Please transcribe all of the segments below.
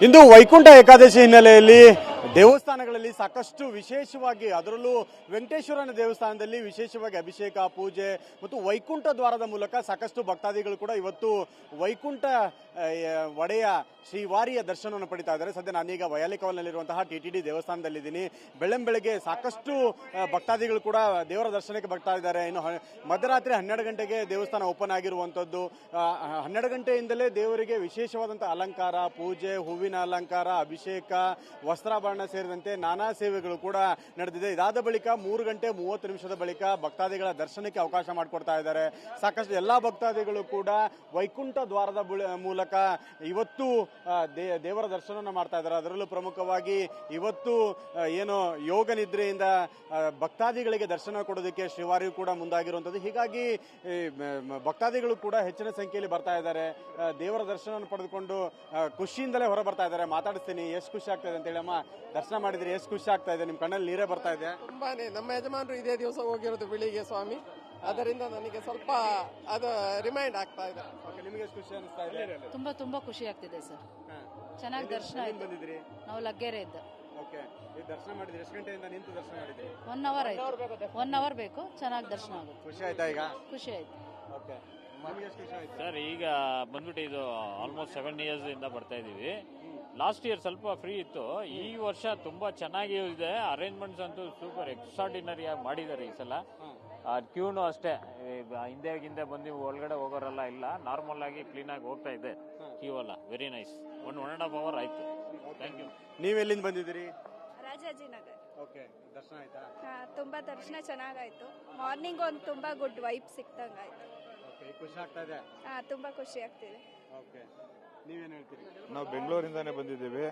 ಇಂದು ವೈಕುಂಠ ಏಕಾದಶಿ ಹಿನ್ನೆಲೆಯಲ್ಲಿ ದೇವಸ್ಥಾನಗಳಲ್ಲಿ ಸಾಕಷ್ಟು ವಿಶೇಷವಾಗಿ ಅದರಲ್ಲೂ ವೆಂಕಟೇಶ್ವರನ ದೇವಸ್ಥಾನದಲ್ಲಿ ವಿಶೇಷವಾಗಿ ಅಭಿಷೇಕ, ಪೂಜೆ ಮತ್ತು ವೈಕುಂಠ ದ್ವಾರದ ಮೂಲಕ ಸಾಕಷ್ಟು ಭಕ್ತಾದಿಗಳು ಕೂಡ ಇವತ್ತು ವೈಕುಂಠ ಒಡೆಯ ಶ್ರೀವಾರಿಯ ದರ್ಶನವನ್ನು ಪಡಿತಾ ಇದ್ದಾರೆ. ಸದ್ಯ ನಾನೀಗ ವಯಾಲಿಕವಲ್ನಲ್ಲಿರುವಂತಹ ಟಿ ಟಿ ಡಿ ದೇವಸ್ಥಾನದಲ್ಲಿದ್ದೀನಿ. ಬೆಳ್ಳಂ ಬೆಳಗ್ಗೆ ಸಾಕಷ್ಟು ಭಕ್ತಾದಿಗಳು ಕೂಡ ದೇವರ ದರ್ಶನಕ್ಕೆ ಬರ್ತಾ ಇದ್ದಾರೆ. ಇನ್ನು ಮಧ್ಯರಾತ್ರಿ ಹನ್ನೆರಡು ಗಂಟೆಗೆ ದೇವಸ್ಥಾನ ಓಪನ್ ಆಗಿರುವಂಥದ್ದು. ಹನ್ನೆರಡು ಗಂಟೆಯಿಂದಲೇ ದೇವರಿಗೆ ವಿಶೇಷವಾದಂಥ ಅಲಂಕಾರ, ಪೂಜೆ, ಹೂವಿನ ಅಲಂಕಾರ, ಅಭಿಷೇಕ ವಸ್ತ್ರಾಭರಣ ಸೇರಿದಂತೆ ನಾನಾ ಸೇವೆಗಳು ಕೂಡ ನಡೆದಿದೆ. ಇದಾದ ಬಳಿಕ ಮೂರು ಗಂಟೆ ಮೂವತ್ತು ನಿಮಿಷದ ಬಳಿಕ ಭಕ್ತಾದಿಗಳ ದರ್ಶನಕ್ಕೆ ಅವಕಾಶ ಮಾಡಿಕೊಡ್ತಾ ಇದ್ದಾರೆ. ಸಾಕಷ್ಟು ಎಲ್ಲಾ ಭಕ್ತಾದಿಗಳು ಕೂಡ ವೈಕುಂಠ ದ್ವಾರದ ಮೂಲಕ ಇವತ್ತು ದೇವರ ದರ್ಶನವನ್ನು ಮಾಡ್ತಾ ಇದ್ದಾರೆ. ಅದರಲ್ಲೂ ಪ್ರಮುಖವಾಗಿ ಇವತ್ತು ಏನು ಯೋಗ ನಿದ್ರೆಯಿಂದ ಭಕ್ತಾದಿಗಳಿಗೆ ದರ್ಶನ ಕೊಡೋದಕ್ಕೆ ಶ್ರೀವಾರಿಯು ಕೂಡ ಮುಂದಾಗಿರುವಂಥದ್ದು. ಹೀಗಾಗಿ ಭಕ್ತಾದಿಗಳು ಕೂಡ ಹೆಚ್ಚಿನ ಸಂಖ್ಯೆಯಲ್ಲಿ ಬರ್ತಾ ಇದ್ದಾರೆ. ದೇವರ ದರ್ಶನವನ್ನು ಪಡೆದುಕೊಂಡು ಖುಷಿಯಿಂದಲೇ ಹೊರ ಬರ್ತಾ ಇದ್ದಾರೆ. ಮಾತಾಡಿಸ್ತೀನಿ. ಎಷ್ಟು ಖುಷಿ ಆಗ್ತದೆ ಅಂತ ಅಮ್ಮ ದರ್ಶನ ಮಾಡಿದ್ರೆ ಎಷ್ಟು ಖುಷಿ ಆಗ್ತಾ ಇದೆ? ನಿಮ್ಮ ಕಣ್ಣಲ್ಲಿ ನೀರೇ ಬರ್ತಾ ಇದೆ. ತುಂಬಾನೇ. ನಮ್ಮ ಯಜಮಾನರು ಇದೇ ದಿವಸ ಹೋಗಿರೋದು ಬೆಳಿಗ್ಗೆ ಸ್ವಾಮಿ. ಅದರಿಂದ ನನಗೆ ಸ್ವಲ್ಪ ಅದು ರಿಮೈಂಡ್ ಆಗ್ತಾ ಇದೆ. ಓಕೆ ನಿಮಗೆ ಎಷ್ಟು ಖುಷಿ ಅನಿಸ್ತಾ ಇದೆ? ತುಂಬಾ ತುಂಬಾ ಖುಷಿ ಆಗ್ತಿದೆ ಸರ್. ಹಾ. ಚೆನ್ನಾಗಿ ದರ್ಶನ ಆಯ್ತು. ಬಂದಿದ್ರಿ? ನಾವು ಲಗ್ಗೆರೆ ಇದ್ದ. ಓಕೆ ಈ ದರ್ಶನ ಮಾಡಿದ್ರಿ ಎಷ್ಟು ಗಂಟೆಯಿಂದ ನಿಂತು ದರ್ಶನ ಮಾಡಿದ್ರಿ? ಒನ್ ಅವರ್ ಆಯ್ತು. ಒನ್ ಅವರ್ ಬೇಕು. ಚೆನ್ನಾಗಿ ದರ್ಶನ ಆಗುತ್ತೆ. ಖುಷಿ ಆಯ್ತಾ ಈಗ? ಖುಷಿ ಆಯ್ತು. ಓಕೆ ಸರ್ ಈಗ ಬಂದ್ಬಿಟ್ಟು ಇದು ಆಲ್ಮೋಸ್ಟ್ ಸೆವೆನ್ ಇಯರ್ಸ್ ಇಂದ ಬರ್ತಾ ಇದೀವಿ. ಲಾಸ್ಟ್ ಇಯರ್ ಸ್ವಲ್ಪ ಫ್ರೀ ಇತ್ತು. ಈ ವರ್ಷ ತುಂಬಾ ಚೆನ್ನಾಗಿ ಇದೆ. ಅರೇಂಜ್ಮೆಂಟ್ಸ್ ಅಂತೂ ಸೂಪರ್ ಎಕ್ಸ್ಟ್ರಾಡಿನರಿ ಆಗಿ ಮಾಡಿದ್ದಾರೆ ಈ ಸಲ. ಕ್ಯೂನು ಅಷ್ಟೇ. ಹಿಂದೆ ಹಿಂದೆ ಬಂದು ಒಳಗಡೆ ಹೋಗೋರೆಲ್ಲ ಇಲ್ಲ. ನಾರ್ಮಲ್ ಆಗಿ ಕ್ಲೀನ್ ಆಗಿ ಹೋಗ್ತಾ ಇದೆ. ಕ್ಯೂ ಅಲ್ಲ very nice one one and half hour ಆಯ್ತು. ಥ್ಯಾಂಕ್ ಯು ನೀವು ಎಲ್ಲಿಂದ ಬಂದಿದ್ದೀರಿ? ರಾಜಾಜಿನಗರ್. ಓಕೆ ದರ್ಶನ ಆಯ್ತಾ? ಹಾ, ತುಂಬಾ ದರ್ಶನ ಚೆನ್ನಾಗಾಯ್ತು. ಮಾರ್ನಿಂಗ್ ಒಂದು ತುಂಬಾ ಗುಡ್ ವೈಬ್ ಸಿಕ್ತಂಗಾಯ್ತು ಖುಷಿ ಆಗ್ತಾ ಇದೆ? ಹಾ ತುಂಬಾ ಖುಷಿ ಆಗ್ತಿದೆ. ಓಕೆ. ನೀವೇನು ಹೇಳ್ತೀರಿ? ನಾವು ಬೆಂಗಳೂರಿಂದಾನೇ ಬಂದಿದ್ದೀವಿ.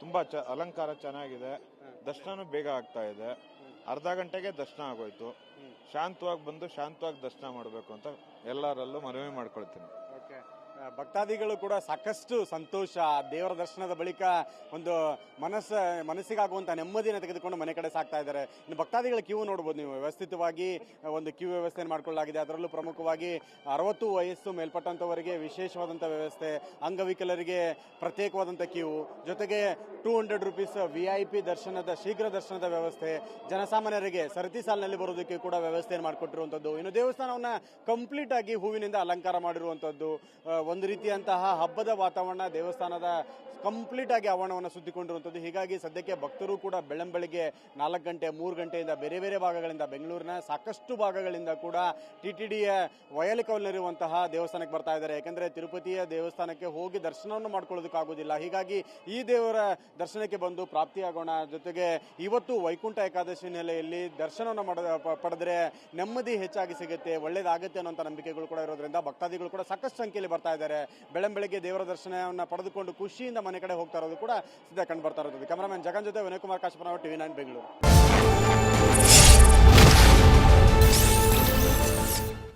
ತುಂಬಾ ಚ ಅಲಂಕಾರ ಚೆನ್ನಾಗಿದೆ. ದರ್ಶನ ಬೇಗ ಆಗ್ತಾ ಇದೆ. ಅರ್ಧ ಗಂಟೆಗೆ ದರ್ಶನ ಆಗೋಯ್ತು. ಶಾಂತವಾಗಿ ಬಂದು ಶಾಂತವಾಗಿ ದರ್ಶನ ಮಾಡಬೇಕು ಅಂತ ಎಲ್ಲರಲ್ಲೂ ಮನವಿ ಮಾಡ್ಕೊಳ್ತೀನಿ. ಓಕೆ. ಭಕ್ತಾದಿಗಳು ಕೂಡ ಸಾಕಷ್ಟು ಸಂತೋಷ, ದೇವರ ದರ್ಶನದ ಬಳಿಕ ಒಂದು ಮನಸ್ಸ, ಮನಸ್ಸಿಗಾಗುವಂತ ನೆಮ್ಮದಿಯನ್ನು ತೆಗೆದುಕೊಂಡು ಮನೆ ಕಡೆ ಸಾಕ್ತಾ ಇದ್ದಾರೆ. ಇನ್ನು ಭಕ್ತಾದಿಗಳ ಕ್ಯೂ ನೋಡ್ಬೋದು ನೀವು. ವ್ಯವಸ್ಥಿತವಾಗಿ ಒಂದು ಕ್ಯೂ ವ್ಯವಸ್ಥೆಯನ್ನು ಮಾಡಿಕೊಳ್ಳಲಾಗಿದೆ. ಅದರಲ್ಲೂ ಪ್ರಮುಖವಾಗಿ ಅರವತ್ತು ವಯಸ್ಸು ಮೇಲ್ಪಟ್ಟಂತವರಿಗೆ ವಿಶೇಷವಾದಂಥ ವ್ಯವಸ್ಥೆ, ಅಂಗವಿಕಲರಿಗೆ ಪ್ರತ್ಯೇಕವಾದಂಥ ಕ್ಯೂ, ಜೊತೆಗೆ two hundred rupees V I P ದರ್ಶನದ, ಶೀಘ್ರ ದರ್ಶನದ ವ್ಯವಸ್ಥೆ, ಜನಸಾಮಾನ್ಯರಿಗೆ ಸರತಿ ಸಾಲಿನಲ್ಲಿ ಬರೋದಕ್ಕೆ ಕೂಡ ವ್ಯವಸ್ಥೆಯನ್ನು ಮಾಡಿಕೊಟ್ಟಿರುವಂಥದ್ದು. ಇನ್ನು ದೇವಸ್ಥಾನವನ್ನ ಕಂಪ್ಲೀಟ್ ಆಗಿ ಹೂವಿನಿಂದ ಅಲಂಕಾರ ಮಾಡಿರುವಂಥದ್ದು. ಒಂದು ರೀತಿಯಂತಹ ಹಬ್ಬದ ವಾತಾವರಣ, ದೇವಸ್ಥಾನದ ಕಂಪ್ಲೀಟ್ ಆಗಿ ಆವರಣವನ್ನು ಸುದ್ದಿಕೊಂಡಿರುವಂಥದ್ದು ಹೀಗಾಗಿ ಸದ್ಯಕ್ಕೆ ಭಕ್ತರು ಕೂಡ ಬೆಳ್ಳಂಬೆಳಿಗ್ಗೆ ನಾಲ್ಕು ಗಂಟೆ, ಮೂರು ಗಂಟೆಯಿಂದ ಬೇರೆ ಬೇರೆ ಭಾಗಗಳಿಂದ ಬೆಂಗಳೂರಿನ ಸಾಕಷ್ಟು ಭಾಗಗಳಿಂದ ಕೂಡ ಟಿ ಟಿ ಡಿಯ ವಯಲಿಕವಲ್ಲಿರುವಂತಹ ದೇವಸ್ಥಾನಕ್ಕೆ ಬರ್ತಾ ಇದ್ದಾರೆ. ಯಾಕೆಂದರೆ ತಿರುಪತಿಯ ದೇವಸ್ಥಾನಕ್ಕೆ ಹೋಗಿ ದರ್ಶನವನ್ನು ಮಾಡ್ಕೊಳ್ಳೋದಕ್ಕಾಗೋದಿಲ್ಲ. ಹೀಗಾಗಿ ಈ ದೇವರ ದರ್ಶನಕ್ಕೆ ಬಂದು ಪ್ರಾಪ್ತಿಯಾಗೋಣ ಜೊತೆಗೆ ಇವತ್ತು ವೈಕುಂಠ ಏಕಾದಶಿ ಹಿನ್ನೆಲೆಯಲ್ಲಿ ದರ್ಶನವನ್ನು ಮಾಡ ಪಡೆದ್ರೆ ನೆಮ್ಮದಿ ಹೆಚ್ಚಾಗಿ ಸಿಗುತ್ತೆ, ಒಳ್ಳೇದಾಗುತ್ತೆ ಅನ್ನೋಂಥ ನಂಬಿಕೆಗಳು ಕೂಡ ಇರೋದ್ರಿಂದ ಭಕ್ತಾದಿಗಳು ಕೂಡ ಸಾಕಷ್ಟು ಸಂಖ್ಯೆಯಲ್ಲಿ ಬರ್ತಾ ಇದ್ದಾರೆ. ಬೆಳಂಬೆಳಗ್ಗೆ ದೇವರ ದರ್ಶನವನ್ನು ಪಡೆದುಕೊಂಡು ಖುಷಿಯಿಂದ ಮನೆ ಕಡೆ ಹೋಗ್ತಾ ಇರೋದು ಕೂಡ ಸದ್ಯ ಕಂಡು ಬರ್ತಾ ಇರೋದು. ಕ್ಯಾಮರಾಮನ್ ಜಗನ್ ಜೊತೆ ವಿನಯ್ ಕುಮಾರ್ ಕಾಶಪ್ಪನವರು ಟಿವಿ ನೈನ್ ಬೆಂಗಳೂರು.